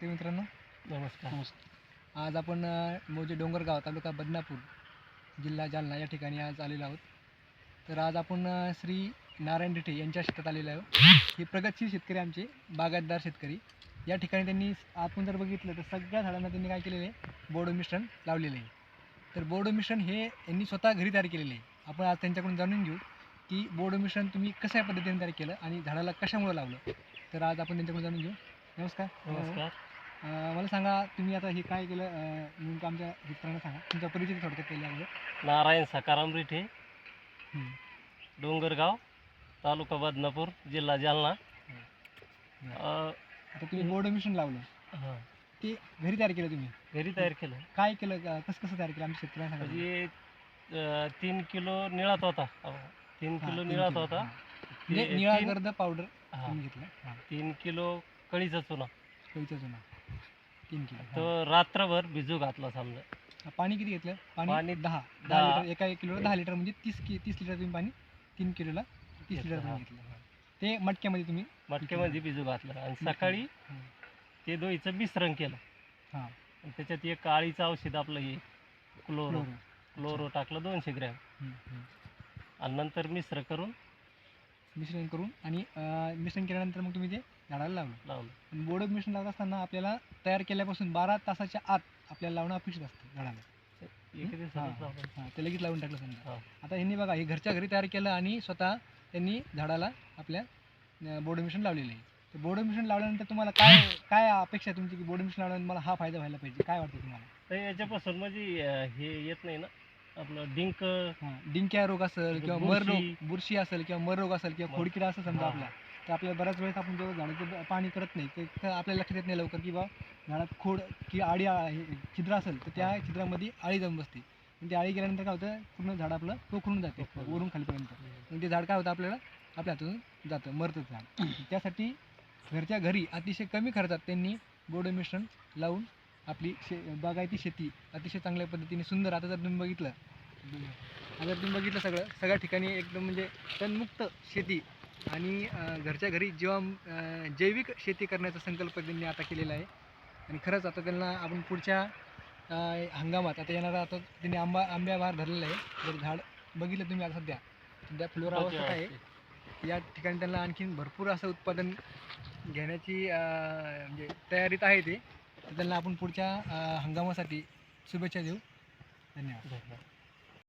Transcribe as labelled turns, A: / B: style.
A: ते मित्रांनो.
B: नमस्कार.
A: आज आपण मौजे डोंगरगाव तालुका बदनापूर जिल्हा जालना या ठिकाणी आज आलेलो आहोत. तर आज आपण श्री नारायण रिठे यांच्या शेतात आलेलो आहोत. हे प्रगतशील शेतकरी आमचे बागायतदार शेतकरी. या ठिकाणी त्यांनी आपण जर बघितलं तर सगळ्या झाडांना त्यांनी काय केलेलं आहे? बोडो मिश्रण लावलेलं आहे. तर बोडो मिश्रण हे यांनी स्वतः घरी तयार केलेलं आहे. आपण आज त्यांच्याकडून जाणून घेऊ की बोडो मिश्रण तुम्ही कशा पद्धतीने तयार केलं आणि झाडाला कशामुळे लावलं. तर आज आपण त्यांच्याकडून जाणून घेऊ. नमस्कार.
B: नमस्कार.
A: अं, मला सांगा तुम्ही आता हे काय केलं अं, नेमकं आमच्या मित्रांना सांगा. तुमचा परिचय थोडक्यात केला अगोदर
B: नारायण सकाराम रिठे.
A: हम्म.
B: डोंगरगाव तालुका बदनापूर जिल्हा जालना. अ,
A: आता तुम्ही बोर्ड मिशन लावलं.
B: हा,
A: ते घरी तयार केलं तुम्ही?
B: घरी तयार केलं.
A: काय केलं कसं कसं तयार केलं? आमच्या शेतकऱ्यांना सांगा
B: म्हणजे अ, तीन किलो निळात होता. तीन
A: हां,
B: किलो
A: तीन
B: निळात
A: किलो,
B: होता.
A: हां. म्हणजे
B: ते
A: निळा
B: तीन-
A: गर्द पावडर
B: हा,
A: तुम्ही घेतलं. हां.
B: तीन किलो कळीचा चुना
A: कळीचा जुना तीन किलो.
B: तो रात्रभर भिजू घातला समजा
A: हां, पाणी किती घेतलं पाणी
B: पाणी
A: दहा दहा
B: दहा.
A: लिटर एका एक किलोला दहा लिटर म्हणजे तीस कि तीस लिटर तुम्ही पाणी तीन किलोला तीस
B: घेतलं,
A: लिटर
B: हां.
A: पाणी घेतलं हां. ते मटक्यामध्ये तुम्ही
B: मटक्यामध्ये भिजू घातलं आणि सकाळी
A: हां.
B: ते दोईचं मिश्रण केलं
A: हां
B: आणि त्याच्यात एक काळीचं औषध आपलं हे क्लोरो
A: क्लोरो.
B: क्लोरो टाकलं दोनशे ग्रॅम
A: हम्म, हम्म.
B: आणि नंतर मिश्र करून
A: मिश्रण करून आणि अं, मिश्रण केल्यानंतर मग तुम्ही ते झाडाला लावलं.
B: लावलं.
A: बोर्ड मिश्रण लावत असताना आपल्याला तयार केल्यापासून बारा तासाच्या आत आपल्याला लावणं अपेक्षित असतं झाडाला.
B: एक दिवसातच लावलं
A: हां ते लगेच लावून टाकलं समजा.
B: हा.
A: आता ह्यांनी बघा हे घरच्या घरी तयार केलं आणि स्वतः त्यांनी झाडाला आपल्या बोर्ड मिश्रण लावलेलं आहे. तर बोर्ड मिश्रण लावल्यानंतर तुम्हाला काय काय अपेक्षा आहे तुमची की बोर्ड मिश्रण लावल्यानंतर मला हा फायदा व्हायला पाहिजे? काय वाटतं तुम्हाला?
B: तर याच्यापासून म्हणजे अं, हे येत नाही ना? आपलं डिंक
A: डिंक्या रोग असेल किंवा मर. रोग बुरशी असेल किंवा मर रोग असेल किंवा. खोडकिडा असेल समजा. आपला तर आपल्याला बऱ्याच वेळेस आपण जेव्हा झाडाचं पाणी करत नाही ते आपल्याला लक्षात येत नाही लवकर की बा झाडात खोड की आडी आ- हे छिद्र असेल तर त्या. छिद्रामध्ये आळी जाऊन बसते आणि ती आळी गेल्यानंतर काय होतं पूर्ण झाड आपलं पोखरून जाते. वरून खालीपर्यंत मग ते झाड काय होतं आपल्याला आपल्या हातून जातं मरतं झाड त्यासाठी घरच्या घरी अतिशय कमी खर्चात त्यांनी बोर्ड मिश्रण लावून आपली शे बागायती शेती अतिशय चांगल्या पद्धतीने सुंदर. आता जर तुम्ही बघितलं आता तुम्ही बघितलं सगळं सगळ्या ठिकाणी एकदम म्हणजे तणमुक्त शेती आणि घरच्या घरी जेव्हा जैविक शेती करण्याचा संकल्प त्यांनी आता केलेला आहे. आणि खरंच आता त्यांना आपण पुढच्या हंगामात आता येणारा आता त्यांनी आंबा आंब्या बाहेर धरलेला आहे. जर झाड बघितलं तुम्ही आता सध्या सध्या फ्लोरा अवस्था आहे? या ठिकाणी त्यांना आणखीन भरपूर असं उत्पादन घेण्याची म्हणजे तयारीत आहे ते. तर त्यांना आपण पुढच्या हंगामासाठी शुभेच्छा देऊ. धन्यवाद.
B: धन्यवाद.